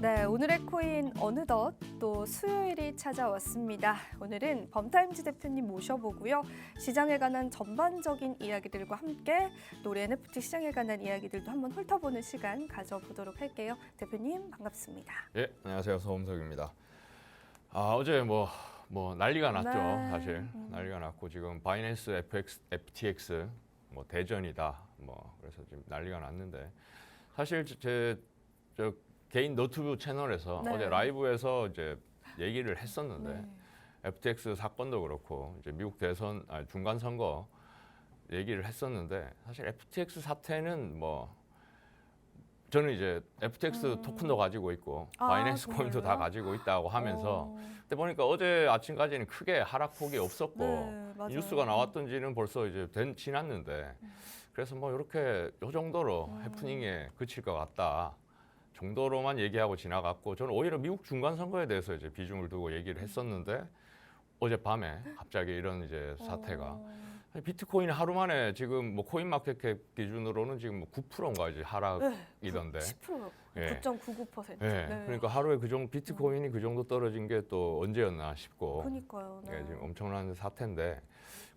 네, 오늘의 코인 어느덧 또 수요일이 찾아왔습니다. 오늘은 범타임즈 대표님 모셔보고요. 시장에 관한 전반적인 이야기들과 함께 또 우리 NFT 시장에 관한 이야기들도 한번 훑어보는 시간 가져보도록 할게요. 대표님 반갑습니다. 예, 안녕하세요. 서범석입니다. 아, 어제 뭐, 뭐 난리가 났죠. 네. 사실 음. 난리가 났고 지금 바이낸스 FX, FTX 뭐 대전이다. 뭐 그래서 지금 난리가 났는데 사실 제저 개인 너튜브 채널에서 네. 어제 라이브에서 이제 얘기를 했었는데 네. FTX 사건도 그렇고 이제 미국 대선 아니, 중간 선거 얘기를 했었는데 사실 FTX 사태는 뭐 저는 이제 FTX 음. 토큰도 가지고 있고 아, 바이낸스 코인도 다? 가지고 있다고 하면서 어, 근데 보니까 어제 아침까지는 크게 하락폭이 없었고 네. 뉴스가 나왔던지는 벌써 이제 된 지났는데 그래서 뭐 이렇게 요 정도로 음. 해프닝에 그칠 것 같다 정도로만 얘기하고 지나갔고 저는 오히려 미국 중간 선거에 대해서 이제 비중을 두고 얘기를 했었는데 어젯밤에 갑자기 이런 이제 사태가 어, 아니, 비트코인이 하루 만에 지금 뭐 코인 마켓캡 기준으로는 지금 뭐 9%인가 이제 하락이던데 10% 예. 9.99%. 예. 그러니까 하루에 그 정도 비트코인이 그 정도 떨어진 게 또 언제였나 싶고 그러니까요. 네. 예, 지금 엄청난 사태인데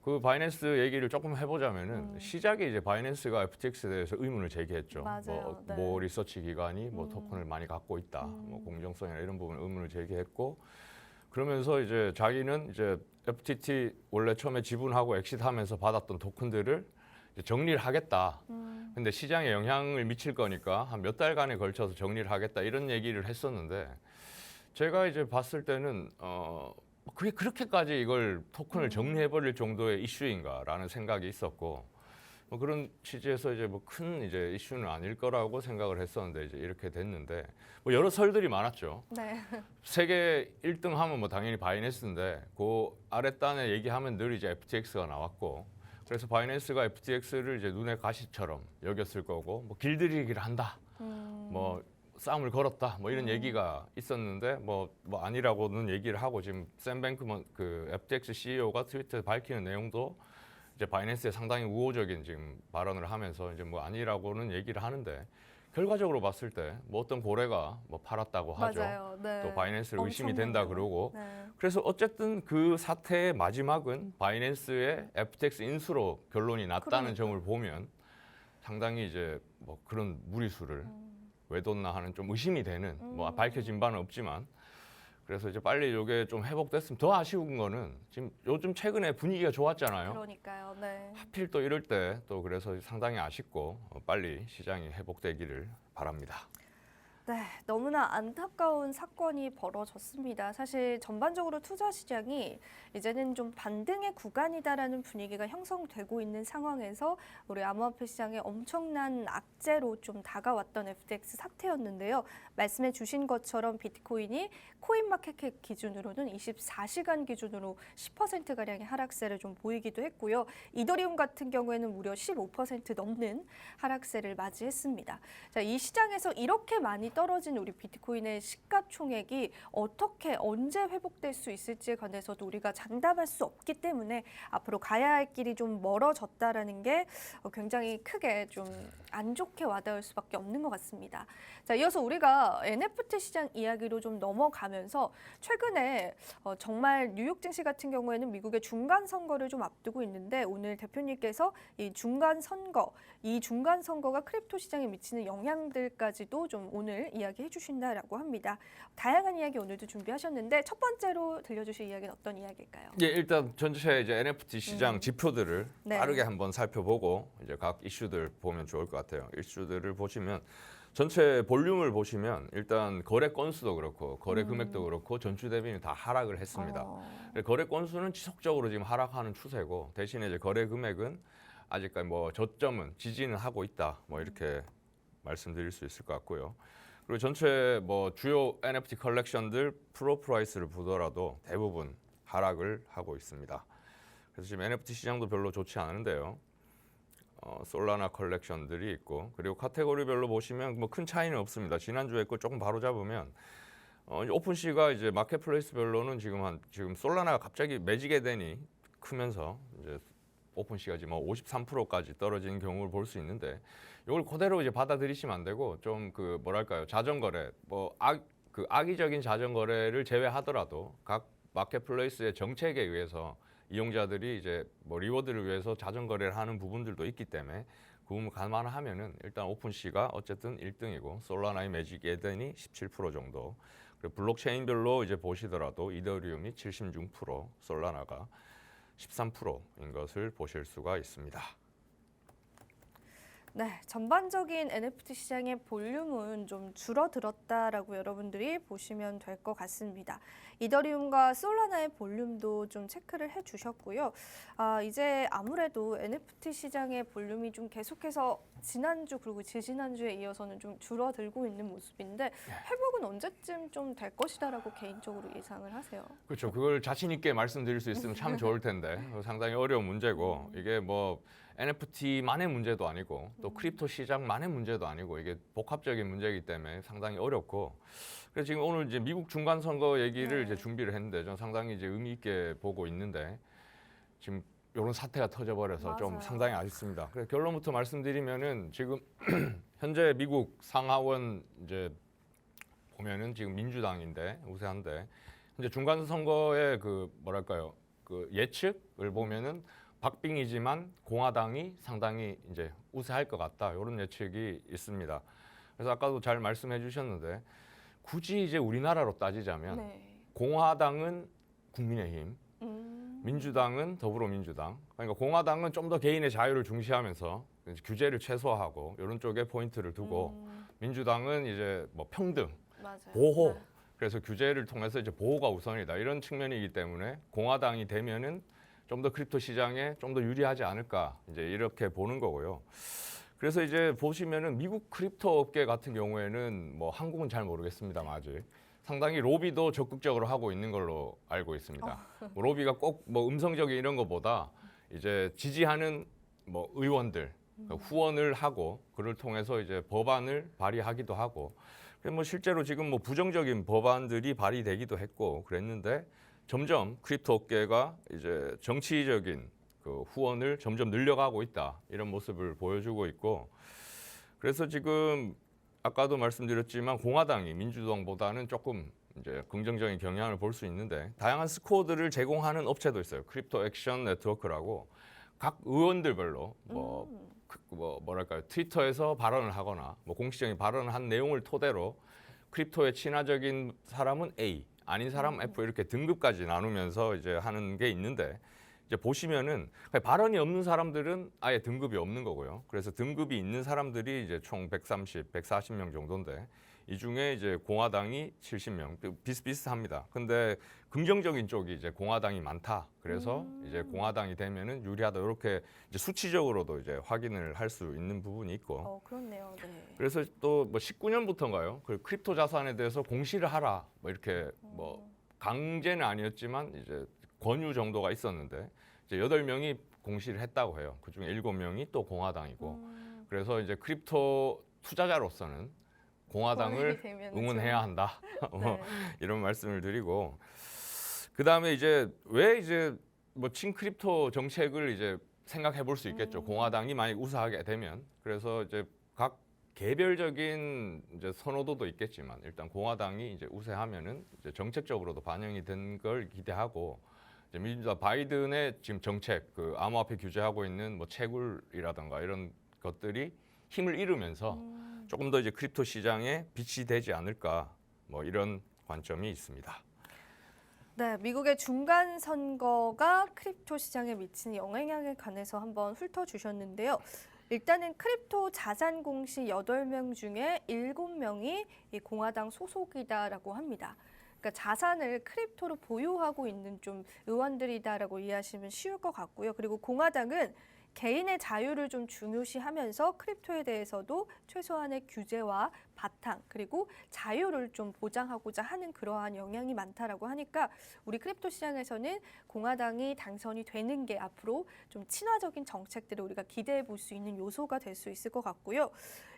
그 바이낸스 얘기를 조금 해보자면은 음. 시작에 이제 바이낸스가 FTX에 대해서 의문을 제기했죠. 맞아요. 뭐, 네. 뭐 리서치 기관이 뭐 음. 토큰을 많이 갖고 있다, 뭐 음. 공정성이나 이런 부분 의문을 제기했고 그러면서 이제 자기는 이제 FTT 원래 처음에 지분하고 엑시트하면서 받았던 토큰들을 이제 정리를 하겠다. 음, 근데 시장에 영향을 미칠 거니까 한 몇 달간에 걸쳐서 정리를 하겠다 이런 얘기를 했었는데 제가 이제 봤을 때는 어 그게 그렇게까지 이걸 토큰을 정리해 버릴 정도의 이슈인가라는 생각이 있었고 뭐 그런 취지에서 이제 뭐 큰 이제 이슈는 아닐 거라고 생각을 했었는데 이제 이렇게 됐는데 뭐 여러 설들이 많았죠. 네. 세계 1등 하면 뭐 당연히 바이낸스인데 그 아랫단에 얘기하면 늘 이제 FTX가 나왔고 그래서 바이낸스가 FTX를 이제 눈의 가시처럼 여겼을 거고 뭐 길들이기를 한다. 음, 뭐 싸움을 걸었다. 뭐 이런 음. 얘기가 있었는데 뭐, 뭐 아니라고는 얘기를 하고 지금 샘 뱅크먼 그 FTX CEO가 트위터에 밝히는 내용도 이제 바이낸스에 상당히 우호적인 지금 발언을 하면서 이제 뭐 아니라고는 얘기를 하는데 결과적으로 봤을 때 뭐 어떤 고래가 뭐 팔았다고 하죠. 네. 또 바이낸스를 의심이. 된다 그러고 네. 그래서 어쨌든 그 사태의 마지막은 바이낸스의 FTX 인수로 결론이 났다는 그러니까요. 점을 보면 상당히 이제 뭐 그런 무리수를 음, 왜 뒀나 하는 좀 의심이 되는 뭐 음. 밝혀진 바는 없지만 그래서 이제 빨리 이게 좀 회복됐으면 더 아쉬운 거는 지금 요즘 최근에 분위기가 좋았잖아요. 그러니까요. 네. 하필 또 이럴 때 또 그래서 상당히 아쉽고 어, 빨리 시장이 회복되기를 바랍니다. 네, 너무나 안타까운 사건이 벌어졌습니다. 사실 전반적으로 투자 시장이 이제는 좀 반등의 구간이다라는 분위기가 형성되고 있는 상황에서 우리 암호화폐 시장에 엄청난 악재로 좀 다가왔던 FTX 사태였는데요. 말씀해 주신 것처럼 비트코인이 코인마켓캡 기준으로는 24시간 기준으로 10% 가량의 하락세를 좀 보이기도 했고요. 이더리움 같은 경우에는 무려 15% 넘는 하락세를 맞이했습니다. 자, 이 시장에서 이렇게 많이 떨어진 우리 비트코인의 시가총액이 어떻게 언제 회복될 수 있을지에 관해서도 우리가 장담할 수 없기 때문에 앞으로 가야 할 길이 좀 멀어졌다라는 게 어, 굉장히 크게 좀 안 좋게 와닿을 수밖에 없는 것 같습니다. 자, 이어서 우리가 NFT 시장 이야기로 좀 넘어가면서 최근에 어, 정말 뉴욕 증시 같은 경우에는 미국의 중간 선거를 좀 앞두고 있는데 오늘 대표님께서 이 중간 선거, 이 중간 선거가 크립토 시장에 미치는 영향들까지도 좀 오늘 이야기해 주신다라고 합니다. 다양한 이야기 오늘도 준비하셨는데 첫 번째로 들려주실 이야기는 어떤 이야기일까요? 예, 일단 전체 이제 NFT 시장 음. 지표들을 네. 빠르게 한번 살펴보고 이제 각 이슈들 보면 좋을 것 같아요. 이슈들을 보시면 전체 볼륨을 보시면 일단 거래 건수도 그렇고 거래 음. 금액도 그렇고 전주 대비는 다 하락을 했습니다. 어, 거래 건수는 지속적으로 지금 하락하는 추세고 대신에 이제 거래 금액은 아직까지 뭐 저점은 지지는 하고 있다. 뭐 이렇게 말씀드릴 수 있을 것 같고요. 그리고 전체 뭐 주요 NFT 컬렉션들 프로 프라이스를 보더라도 대부분 하락을 하고 있습니다. 그래서 지금 NFT 시장도 별로 좋지 않은데요. 어, 솔라나 컬렉션들이 있고 그리고 카테고리별로 보시면 뭐 큰 차이는 없습니다. 지난주에 거 조금 바로 잡으면 어, 오픈시가 이제 마켓플레이스별로는 지금 한 지금 솔라나가 갑자기 매직에 되니 크면서 이제 오픈시가 지금 53%까지 떨어지는 경우를 볼 수 있는데 이걸 그대로 이제 받아들이시면 안 되고 좀 그 뭐랄까요 자전거래 뭐악그 악의적인 자전거래를 제외하더라도 각 마켓플레이스의 정책에 의해서 이용자들이 이제 뭐 리워드를 위해서 자전거래를 하는 부분들도 있기 때문에 그 부분 감안하면은 일단 오픈시가 어쨌든 1등이고 솔라나의 매직 에덴이 17% 정도 그리고 블록체인별로 이제 보시더라도 이더리움이 76%, 솔라나가 13%인 것을 보실 수가 있습니다. 네, 전반적인 NFT 시장의 볼륨은 좀 줄어들었다라고 여러분들이 보시면 될 것 같습니다. 이더리움과 솔라나의 볼륨도 좀 체크를 해 주셨고요. 아, 이제 아무래도 NFT 시장의 볼륨이 좀 계속해서 지난주 그리고 지지난주에 이어서는 좀 줄어들고 있는 모습인데 회복은 언제쯤 좀 될 것이다라고 개인적으로 예상을 하세요. 그렇죠. 그걸 자신 있게 말씀드릴 수 있으면 참 좋을 텐데 상당히 어려운 문제고 이게 뭐 NFT만의 문제도 아니고 또 크립토 시장만의 문제도 아니고 이게 복합적인 문제이기 때문에 상당히 어렵고 그래서 지금 오늘 이제 미국 중간 선거 얘기를 네. 이제 준비를 했는데 저는 상당히 이제 의미 있게 보고 있는데 지금 이런 사태가 터져버려서 좀 맞아요. 상당히 아쉽습니다. 그래서 결론부터 말씀드리면은 지금 현재 미국 상하원 이제 보면은 지금 민주당인데 우세한데 현재 중간 선거의 그 뭐랄까요 그 예측을 보면은 박빙이지만 공화당이 상당히 이제 우세할 것 같다 이런 예측이 있습니다. 그래서 아까도 잘 말씀해 주셨는데 굳이 이제 우리나라로 따지자면 네. 공화당은 국민의힘, 음. 민주당은 더불어민주당. 그러니까 공화당은 좀 더 개인의 자유를 중시하면서 규제를 최소화하고 이런 쪽에 포인트를 두고 음, 민주당은 이제 뭐 평등, 맞아요. 보호. 네. 그래서 규제를 통해서 이제 보호가 우선이다 이런 측면이기 때문에 공화당이 되면은 좀 더 크립토 시장에 좀 더 유리하지 않을까 이제 이렇게 보는 거고요. 그래서 이제 보시면은 미국 크립토 업계 같은 경우에는 뭐 한국은 잘 모르겠습니다만 아직 상당히 로비도 적극적으로 하고 있는 걸로 알고 있습니다. 뭐 로비가 꼭 뭐 음성적인 이런 것보다 이제 지지하는 뭐 의원들 그러니까 후원을 하고 그를 통해서 이제 법안을 발의하기도 하고 그래서 뭐 실제로 지금 뭐 부정적인 법안들이 발의되기도 했고 그랬는데 점점 크립토 업계가 이제 정치적인 그 후원을 점점 늘려가고 있다 이런 모습을 보여주고 있고 그래서 지금 아까도 말씀드렸지만 공화당이 민주당보다는 조금 이제 긍정적인 경향을 볼 수 있는데 다양한 스코어들을 제공하는 업체도 있어요. 크립토 액션 네트워크라고 각 의원들별로 뭐 음. 그, 뭐 뭐랄까요 트위터에서 발언을 하거나 뭐 공식적인 발언을 한 내용을 토대로 크립토에 친화적인 사람은 A 아닌 사람 F 이렇게 등급까지 나누면서 이제 하는 게 있는데 이제 보시면은 발언이 없는 사람들은 아예 등급이 없는 거고요. 그래서 등급이 있는 사람들이 이제 총 130, 140명 정도인데 이 중에 이제 공화당이 70명 비슷비슷합니다. 근데 긍정적인 쪽이 이제 공화당이 많다. 그래서 음. 이제 공화당이 되면은 유리하다. 이렇게 이제 수치적으로도 이제 확인을 할 수 있는 부분이 있고 어, 그렇네요. 네. 그래서 또 뭐 19년부터인가요? 그 크립토 자산에 대해서 공시를 하라. 뭐 이렇게 뭐 강제는 아니었지만 이제 권유 정도가 있었는데 이제 여덟 명이 공시를 했다고 해요. 그중에 일곱 명이 또 공화당이고. 음, 그래서 이제 크립토 투자자로서는 공화당을 응원해야 한다. 좀- 뭐 네. 이런 말씀을 드리고 그 다음에 이제 왜 이제 뭐 친크립토 정책을 이제 생각해 볼 수 있겠죠. 음. 공화당이 만약 우세하게 되면 그래서 이제 각 개별적인 이제 선호도도 있겠지만 일단 공화당이 이제 우세하면은 이제 정책적으로도 반영이 된 걸 기대하고 이제 민주당 바이든의 지금 정책 그 암호화폐 규제하고 있는 뭐 채굴이라든가 이런 것들이 힘을 잃으면서 음, 조금 더 이제 크립토 시장에 빛이 되지 않을까 뭐 이런 관점이 있습니다. 네, 미국의 중간 선거가 크립토 시장에 미치는 영향에 관해서 한번 훑어주셨는데요. 일단은 크립토 자산 공시 8명 중에 7명이 이 공화당 소속이다라고 합니다. 그러니까 자산을 크립토로 보유하고 있는 좀 의원들이다라고 이해하시면 쉬울 것 같고요. 그리고 공화당은 개인의 자유를 좀 중요시하면서 크립토에 대해서도 최소한의 규제와 바탕 그리고 자유를 좀 보장하고자 하는 그러한 영향이 많다라고 하니까 우리 크립토 시장에서는 공화당이 당선이 되는 게 앞으로 좀 친화적인 정책들을 우리가 기대해 볼 수 있는 요소가 될 수 있을 것 같고요.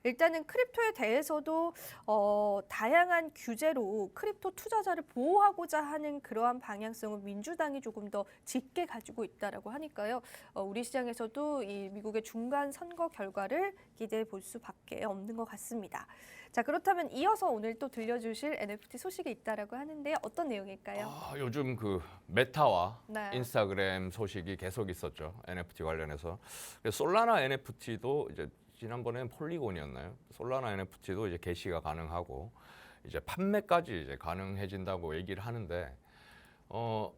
일단은 크립토에 대해서도 어, 다양한 규제로 크립토 투자자를 보호하고자 하는 그러한 방향성을 민주당이 조금 더 짙게 가지고 있다라고 하니까요. 어, 우리 시장에서도 이 미국의 중간 선거 결과를 기대해 볼 수밖에 없는 것 같습니다. 자 그렇다면 이어서 오늘 또 들려주실 NFT 소식이 있다라고 하는데요. 어떤 내용일까요? 아, 요즘 그 메타와 네. 인스타그램 소식이 계속 있었죠. NFT 관련해서. 솔라나 NFT도 이제 지난번엔 폴리곤이었나요? 솔라나 NFT도 이제 게시가 가능하고 이제 판매까지 이제 가능해진다고 얘기를 하는데 어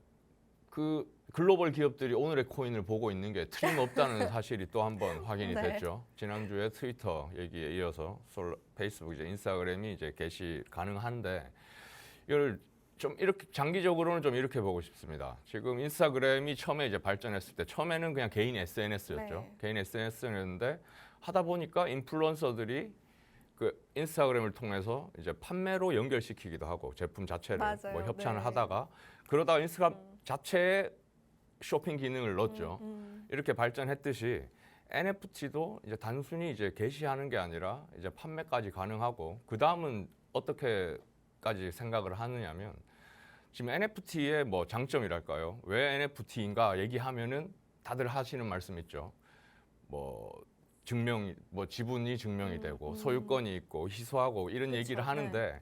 그 글로벌 기업들이 오늘의 코인을 보고 있는 게 틀림없다는 사실이 또 한 번 확인이 네. 됐죠. 지난주에 트위터 얘기에 이어서 솔 페이스북 이제 인스타그램이 이제 게시 가능한데 이걸 좀 이렇게 장기적으로는 좀 이렇게 보고 싶습니다. 지금 인스타그램이 처음에 이제 발전했을 때 처음에는 그냥 개인 SNS였죠. 네. 개인 SNS였는데 하다 보니까 인플루언서들이 그 인스타그램을 통해서 이제 판매로 연결시키기도 하고 제품 자체를 맞아요. 뭐 협찬을 네. 하다가 그러다가 인스타그램 음. 자체에 쇼핑 기능을 넣었죠. 음, 음. 이렇게 발전했듯이 NFT도 이제 단순히 이제 게시하는 게 아니라 이제 판매까지 가능하고 그 다음은 어떻게까지 생각을 하느냐면 지금 NFT의 뭐 장점이랄까요? 왜 NFT인가 얘기하면은 다들 하시는 말씀 있죠. 뭐 증명, 뭐 지분이 증명이 음, 되고 음. 소유권이 있고 희소하고 이런 그쵸, 얘기를 네. 하는데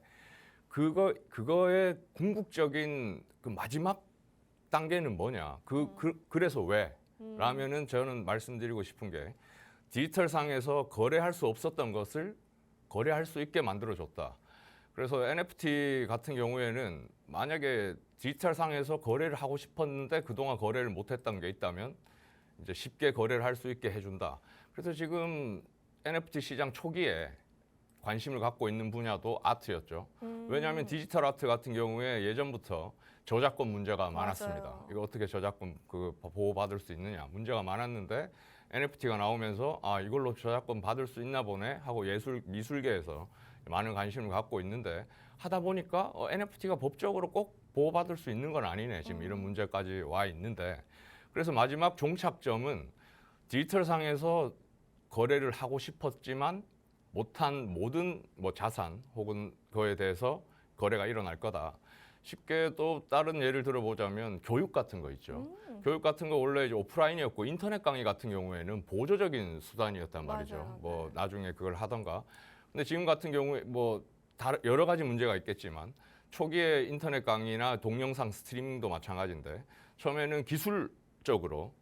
그거 그거의 궁극적인 그 마지막 단계는 뭐냐? 그, 음. 그 그래서 왜? 음. 라면은 저는 말씀드리고 싶은 게 디지털 상에서 거래할 수 없었던 것을 거래할 수 있게 만들어 줬다. 그래서 NFT 같은 경우에는 만약에 디지털 상에서 거래를 하고 싶었는데 그동안 거래를 못 했던 게 있다면 이제 쉽게 거래를 할 수 있게 해준다. 그래서 지금 NFT 시장 초기에 관심을 갖고 있는 분야도 아트였죠. 음. 왜냐하면 디지털 아트 같은 경우에 예전부터 저작권 문제가 맞아요. 많았습니다. 이거 어떻게 저작권 그 보호받을 수 있느냐 문제가 많았는데 NFT가 나오면서 아 이걸로 저작권 받을 수 있나 보네 하고 예술 미술계에서 많은 관심을 갖고 있는데 하다 보니까 어, NFT가 법적으로 꼭 보호받을 수 있는 건 아니네 지금 이런 음. 문제까지 와 있는데 그래서 마지막 종착점은 디지털 상에서 거래를 하고 싶었지만 못한 모든 뭐 자산 혹은 그거에 대해서 거래가 일어날 거다. 쉽게 또 다른 예를 들어보자면 교육 같은 거 있죠. 음. 교육 같은 거 원래 이제 오프라인이었고 인터넷 강의 같은 경우에는 보조적인 수단이었단 말이죠. 맞아요. 뭐 네. 나중에 그걸 하던가. 근데 지금 같은 경우에 뭐 여러 가지 문제가 있겠지만 초기에 인터넷 강의나 동영상 스트리밍도 마찬가지인데 처음에는 기술적으로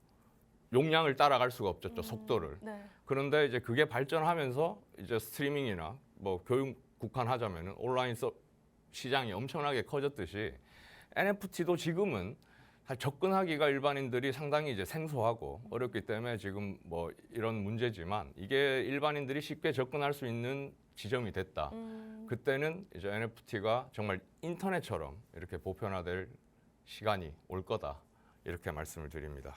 용량을 따라갈 수가 없었죠. 음. 속도를. 네. 그런데 이제 그게 발전하면서 이제 스트리밍이나 뭐 교육 국한하자면은 온라인 서 시장이 엄청나게 커졌듯이 NFT도 지금은 접근하기가 일반인들이 상당히 이제 생소하고 어렵기 때문에 지금 뭐 이런 문제지만 이게 일반인들이 쉽게 접근할 수 있는 지점이 됐다. 음. 그때는 이제 NFT가 정말 인터넷처럼 이렇게 보편화될 시간이 올 거다. 이렇게 말씀을 드립니다.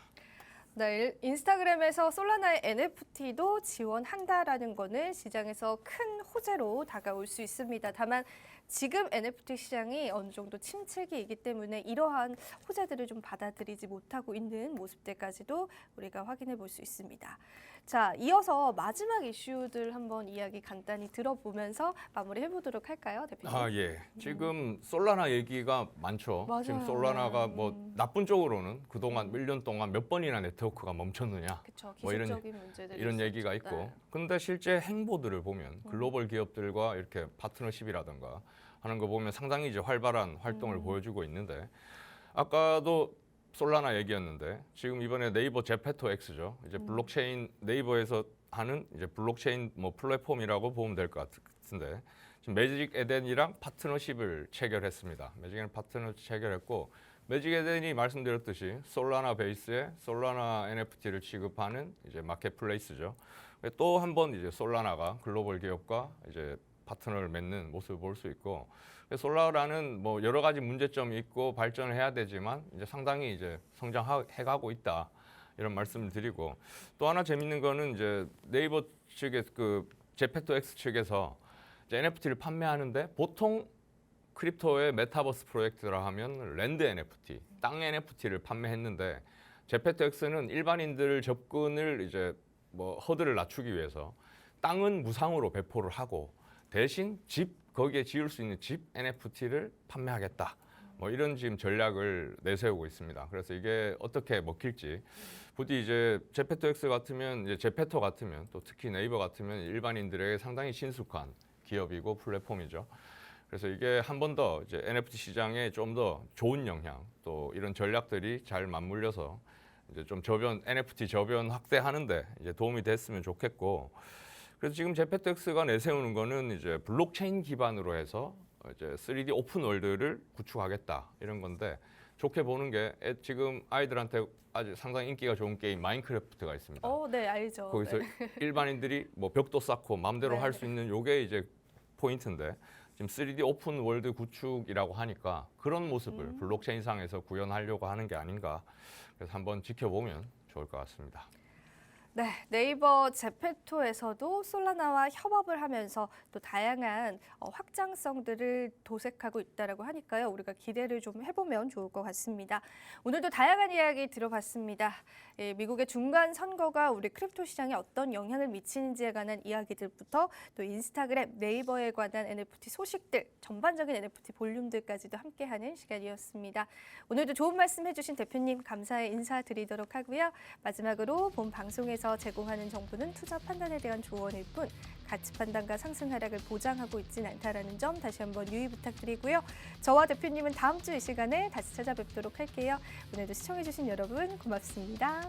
네, 일- 인스타그램에서 솔라나의 NFT도 지원한다라는 거는 시장에서 큰 호재로 다가올 수 있습니다. 다만 지금 NFT 시장이 어느 정도 침체기이기 때문에 이러한 호재들을 좀 받아들이지 못하고 있는 모습들까지도 우리가 확인해 볼 수 있습니다. 자, 이어서 마지막 이슈들 한번 이야기 간단히 들어보면서 마무리해 보도록 할까요, 대표님? 아 예. 지금 솔라나 얘기가 많죠. 맞아요. 지금 솔라나가 뭐 음. 나쁜 쪽으로는 그동안 1년 동안 몇 번이나 네트워크가 멈췄느냐 그렇죠. 뭐 이런- 기술적인 문제들이 이런 있었죠. 얘기가 있고. 네. 음. 근데 실제 행보들을 보면 글로벌 기업들과 이렇게 파트너십이라든가 하는 거 보면 상당히 이제 활발한 활동을 음. 보여주고 있는데 아까도 솔라나 얘기였는데 지금 이번에 네이버 제페토 X죠. 이제 음. 블록체인 네이버에서 하는 이제 블록체인 뭐 플랫폼이라고 보면 될 것 같은데 지금 매직 에덴이랑 파트너십을 체결했습니다. 매직 에덴 파트너 체결했고 매직 에덴이 말씀드렸듯이 솔라나 베이스에 솔라나 NFT를 취급하는 이제 마켓플레이스죠. 또 한 번 이제 솔라나가 글로벌 기업과 이제 파트너를 맺는 모습을 볼 수 있고 솔라라는 뭐 여러 가지 문제점이 있고 발전을 해야 되지만 이제 상당히 이제 성장해 가고 있다 이런 말씀을 드리고 또 하나 재밌는 거는 이제 네이버 측의 그 제페토 X 측에서 NFT를 판매하는데 보통 크립토의 메타버스 프로젝트라 하면 랜드 NFT, 땅 NFT를 판매했는데 제페토 X는 일반인들 접근을 이제 뭐 허들을 낮추기 위해서 땅은 무상으로 배포를 하고 대신 집 거기에 지을 수 있는 집 NFT를 판매하겠다. 뭐 이런 지금 전략을 내세우고 있습니다. 그래서 이게 어떻게 먹힐지 부디 이제 제페토 X 같으면 이제 제페토 같으면 또 특히 네이버 같으면 일반인들에게 상당히 친숙한 기업이고 플랫폼이죠. 그래서 이게 한 번 더 이제 NFT 시장에 좀 더 좋은 영향 또 이런 전략들이 잘 맞물려서 이제 좀 저변 NFT 저변 확대하는데 이제 도움이 됐으면 좋겠고 그래서 지금 제페텍스가 내세우는 거는 이제 블록체인 기반으로 해서 이제 3D 오픈 월드를 구축하겠다 이런 건데 좋게 보는 게 애- 지금 아이들한테 아주 상당히 인기가 좋은 게임 마인크래프트가 있습니다. 어, 네, 알죠. 거기서 네. 일반인들이 뭐 벽도 쌓고 마음대로 네. 할수 있는 요게 이제 포인트인데 지금 3D 오픈 월드 구축이라고 하니까 그런 모습을 음. 블록체인상에서 구현하려고 하는 게 아닌가 그래서 한번 지켜보면 좋을 것 같습니다. 네, 네이버 제페토에서도 솔라나와 협업을 하면서 또 다양한 어, 확장성들을 도색하고 있다라고 하니까요. 우리가 기대를 좀 해보면 좋을 것 같습니다. 오늘도 다양한 이야기 들어봤습니다. 예, 미국의 중간 선거가 우리 크립토 시장에 어떤 영향을 미치는지에 관한 이야기들부터 또 인스타그램, 네이버에 관한 NFT 소식들, 전반적인 NFT 볼륨들까지도 함께하는 시간이었습니다. 오늘도 좋은 말씀 해주신 대표님 감사의 인사드리도록 하고요. 마지막으로 본 방송에 서 제공하는 정보는 투자 판단에 대한 조언일 뿐 가치 판단과 상승 하락을 보장하고 있진 않다라는 점 다시 한번 유의 부탁드리고요. 저와 대표님은 다음 주 이 시간에 다시 찾아뵙도록 할게요. 오늘도 시청해주신 여러분 고맙습니다.